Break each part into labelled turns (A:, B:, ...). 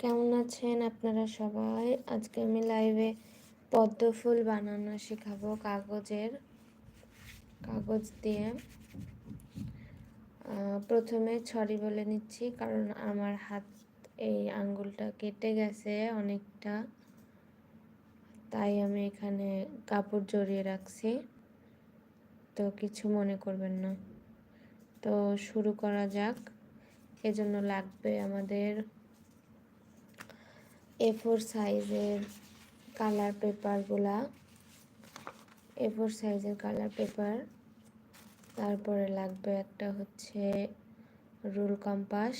A: কেমন আছেন আপনারা সবাই? আজকে আমি লাইভে পদ্ম ফুল বানানো শেখাবো কাগজের, কাগজ দিয়ে। প্রথমে ছড়ি বলে নিচ্ছি, কারণ আমার হাত এই আঙ্গুলটা কেটে গেছে অনেকটা। তাই আমি এখানে কাপড় জড়িয়ে রাখছি। তো কিছু মনে করবেন না। তো শুরু করা যাক। এজন্য লাগবে আমাদের এ ফোর সাইজের কালার পেপারগুলা এ ফোর সাইজের কালার পেপার তারপরে লাগবে একটা হচ্ছে রুল কম্পাস।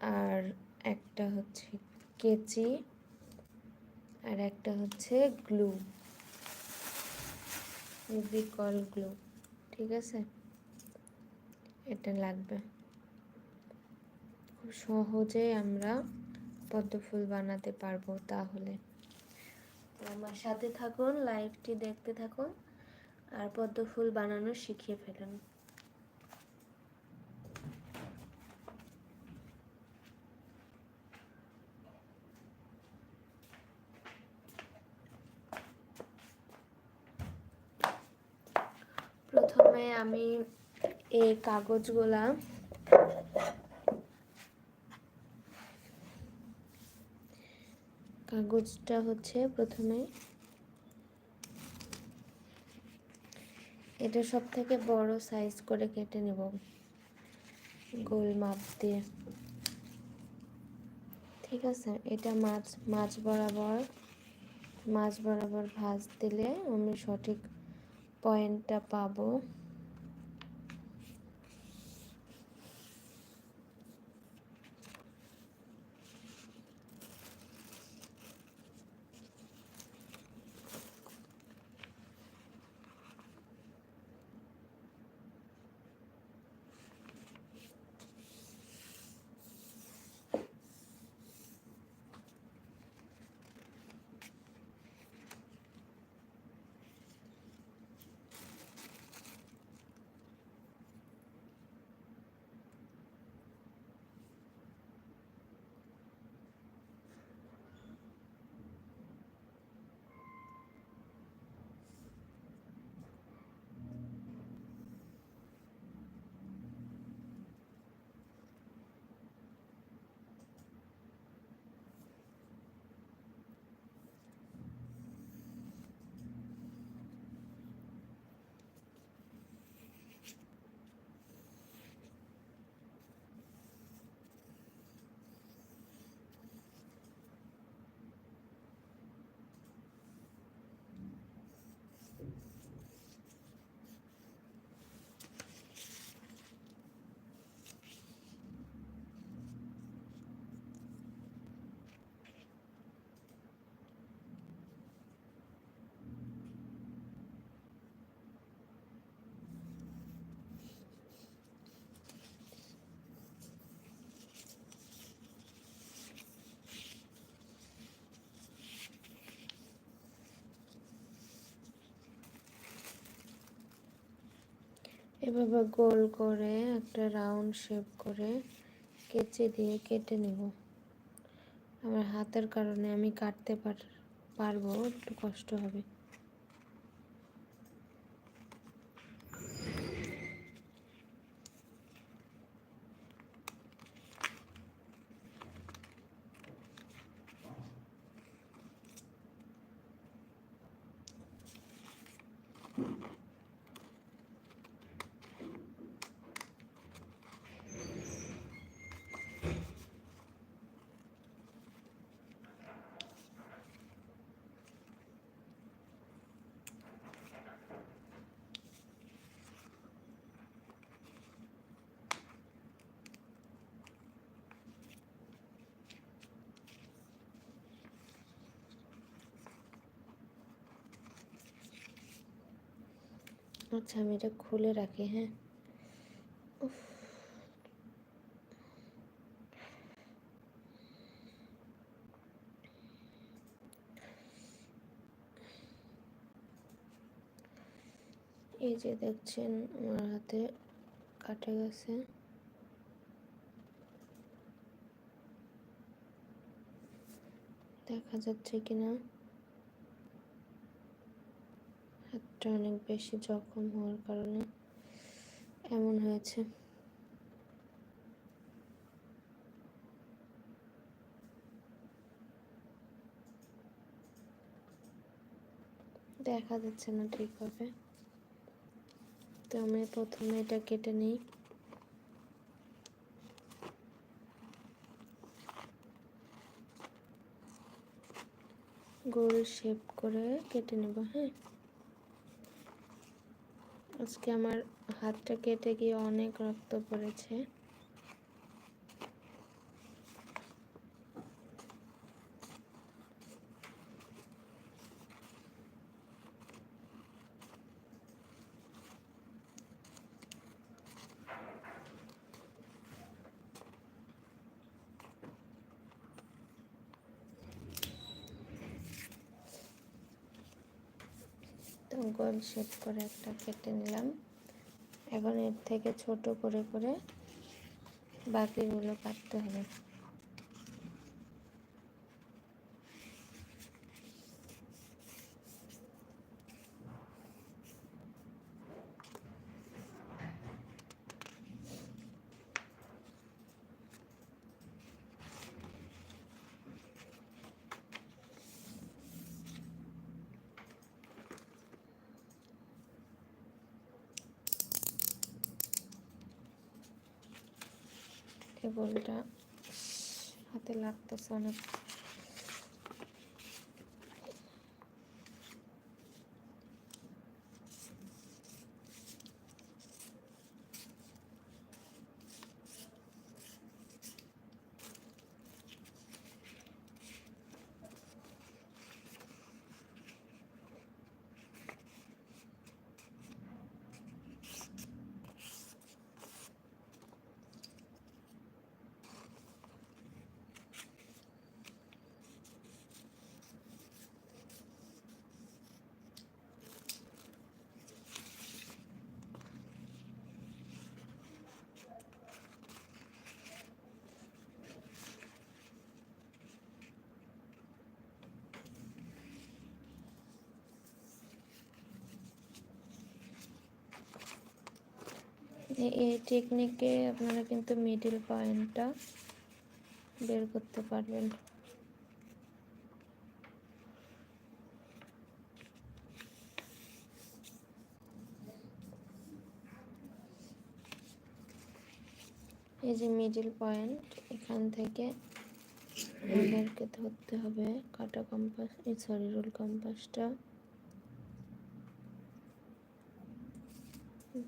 A: আর একটা হচ্ছে কেচি। আর একটা হচ্ছে গ্লু। বিকল গ্লু ঠিক আছে? এটা লাগবে। খুব সহজে আমরা পদ্ম ফুল বানাতে পারব তাহলে। আমার সাথে থাকুন, লাইভটি দেখতে থাকুন, আর পদ্ম ফুল বানানো শিখিয়ে ফেলুন। প্রথমে আমি এই কাগজগুলা কাগজটা হচ্ছে প্রথমে। এটা সব থেকে বড় সাইজ করে কেটে নেব। গোল মাপ দিয়ে। ঠিক আছে? এটা মাছ মাছ বরাবর মাছ বরাবর ভাজ দিলে আমি সঠিক পয়েন্টটা পাবো। এভাবে গোল করে একটা রাউন্ড শেপ করে কেচে দিয়ে কেটে নেব। আমার হাতের কারণে আমি কাটতে পারব, একটু কষ্ট হবে। আচ্ছা আমি এটা খুলে রাখি হ্যাঁ। এই যে দেখছেন, আমার হাতে কাটে গেছে। দেখা যাচ্ছে কিনা? হাতটা অনেক বেশি জখম হওয়ার কারণে এমন হয়েছে। দেখা যাচ্ছে না ঠিকভাবে। তো আমি প্রথমে এটা কেটে নিই। গোল শেপ করে কেটে নেব হ্যাঁ? আজকে আমার হাতটা কেটে গিয়ে অনেক রক্ত পড়েছে তো গোল শেপ করে একটা কেটে নিলাম। এখন এর থেকে ছোট করে করে বাকিগুলো কাটতে হবে। কেবলটা হাতে লাগতেছে অনেক। এই টেকনিকে আপনারা কিন্তু মিডিল পয়েন্টটা বের করতে পারবেন। এই যে মিডিল পয়েন্ট এখান থেকে আমাদেরকে ধরতে হবে কাটা কম্পাস এই সরি রোল কম্পাসটা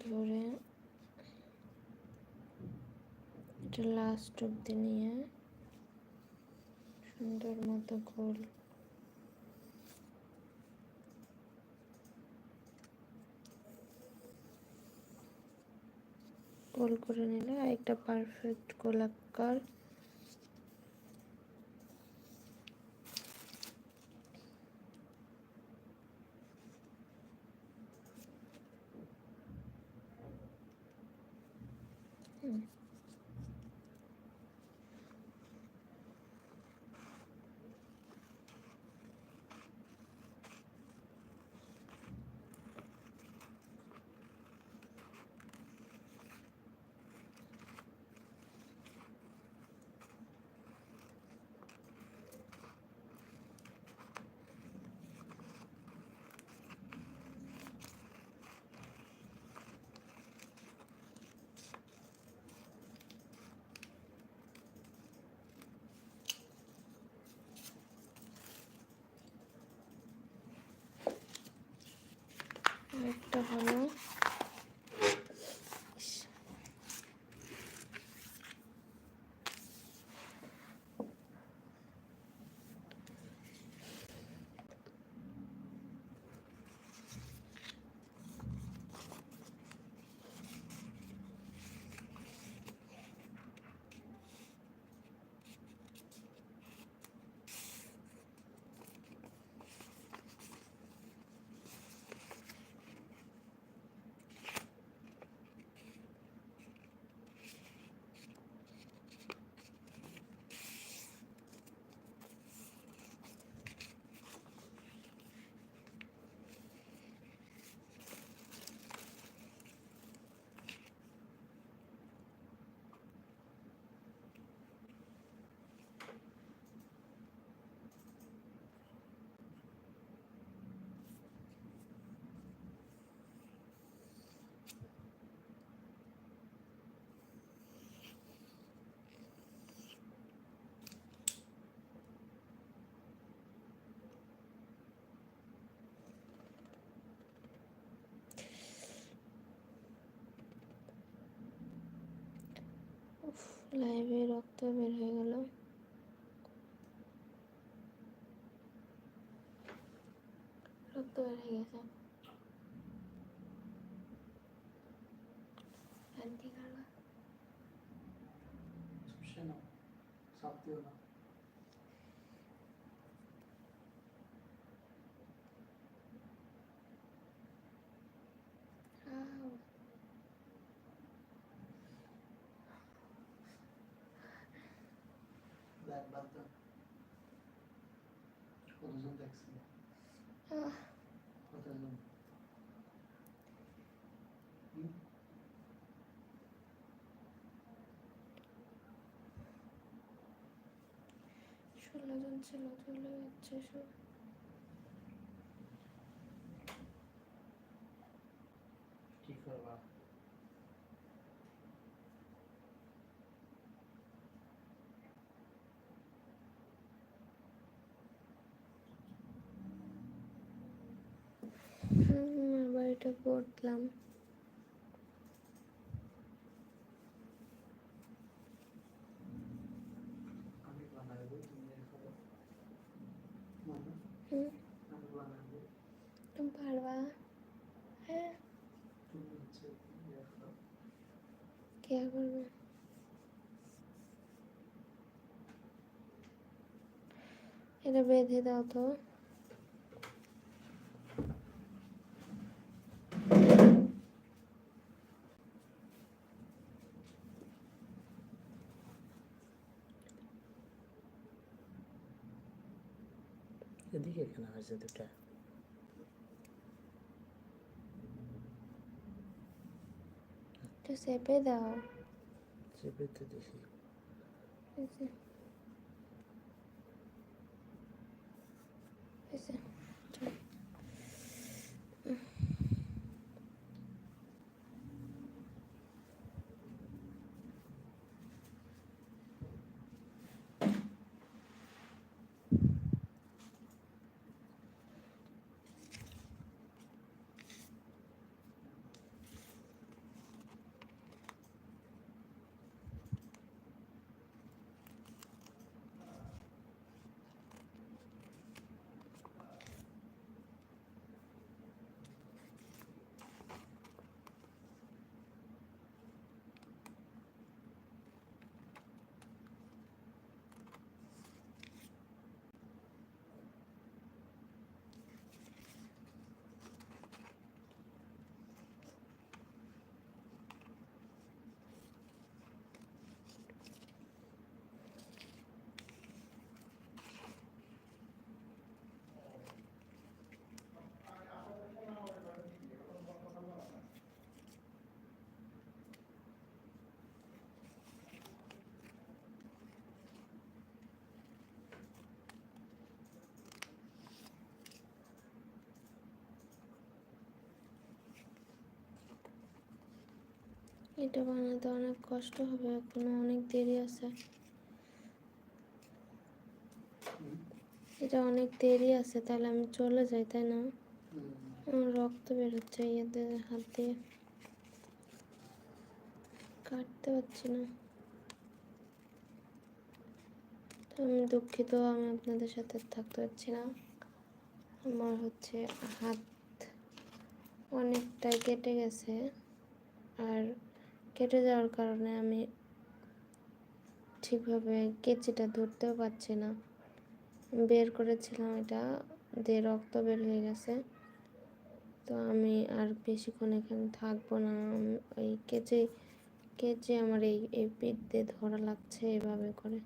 A: ধরে এটা লাস্ট অব্দি নিয়ে সুন্দর মতো গোল। গোল করে নিলে একটা পারফেক্ট গোলাকার। হুম আরেকটা হলো লাইভে রক্ত বের হয়ে গেল। রক্ত বের হয়ে গেছে। আন্টি কারবা
B: সমস্যা না চাপ দিও না
A: আউ
B: বাদ দাও কতজন দেখছে
A: আহ
B: কতজন?
A: ষোলো জন ছিল চলে যাচ্ছে সব
B: কি করবা
A: হুম, আবার এটা
B: তুমি
A: পারবা। হ্যাঁ। কে করবে? এটা বেঁধে দাও তো।
B: এদিকে কেন হয়েছে দুটা?
A: একটু চেপে দাও।
B: চেপে তো দেখি
A: এই যে। এই যে, চল। এটা বানাতে অনেক কষ্ট হবে, এখনও অনেক দেরি আছে। এটা অনেক দেরি আছে, তাহলে আমি চলে যাই, তাই না? আমার রক্ত বেরোচ্ছে ইয়েতে, হাত দিয়ে। কাটতে পারছি না। আমি দুঃখিত, আমি আপনাদের সাথে থাকতে পারছি না। আমার হচ্ছে হাত অনেকটাই কেটে গেছে, আর কেটে যাওয়ার কারণে আমি ঠিকভাবে কেচিটা ধরতেও পারছি না। বের করেছিলাম এটা দিয়ে রক্ত বের হয়ে গেছে। তো আমি আর বেশিক্ষণ এখানে থাকব না। ওই কেচে কেচে আমার এই এই পিঠ দিয়ে ধরা লাগছে এভাবে করে।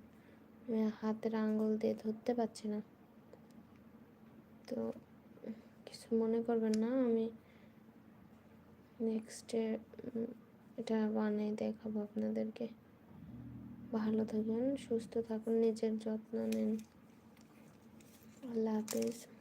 A: আমি হাতের আঙ্গুল দিয়ে ধরতে পারছি না। তো কিছু মনে করবেন না, আমি নেক্সটে এটা বানিয়ে দেখাবো আপনাদেরকে। ভালো থাকুন সুস্থ থাকুন নিজের যত্ন নিন। আল্লাহ হাফেজ।